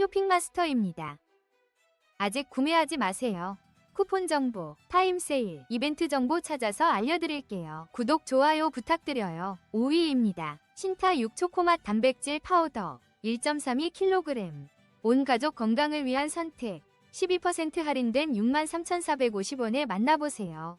쇼핑마스터입니다. 아직 구매하지 마세요. 쿠폰 정보, 타임 세일, 이벤트 정보 찾아서 알려드릴게요. 구독, 좋아요 부탁드려요. 5위입니다. 신타 6초코맛 단백질 파우더 1.32kg. 온 가족 건강을 위한 선택. 12% 할인된 63,450원에 만나보세요.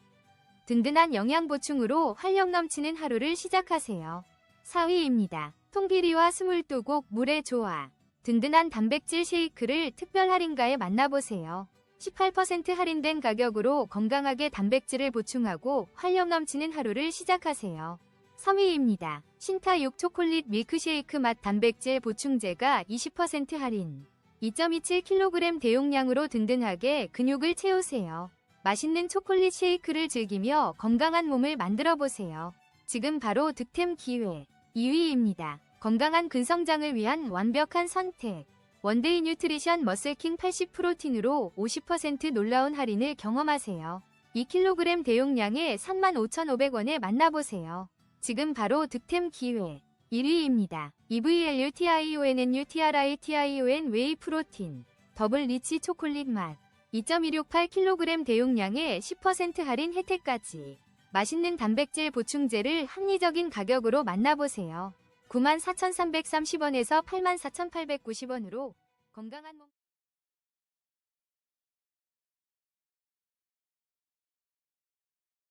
든든한 영양 보충으로 활력 넘치는 하루를 시작하세요. 4위입니다. 통비리와 스물두곡 물의 조화. 든든한 단백질 쉐이크를 특별 할인가에 만나보세요. 18% 할인된 가격으로 건강하게 단백질을 보충하고 활력 넘치는 하루를 시작하세요. 3위입니다. 신타6 초콜릿 밀크쉐이크 맛 단백질 보충제가 20% 할인. 2.27kg 대용량으로 든든하게 근육을 채우세요. 맛있는 초콜릿 쉐이크를 즐기며 건강한 몸을 만들어 보세요. 지금 바로 득템 기회. 2위입니다. 건강한 근성장을 위한 완벽한 선택. 원데이 뉴트리션 머슬킹 80 프로틴으로 50% 놀라운 할인을 경험하세요. 2kg 대용량에 35,500원에 만나보세요. 지금 바로 득템 기회. 1위입니다. E EVLUTIONNUTRITION 웨이 프로틴 더블 리치 초콜릿 맛 2.168kg 대용량에 10% 할인 혜택까지 맛있는 단백질 보충제를 합리적인 가격으로 만나보세요. 94,330원에서 84,890원으로 건강한 몸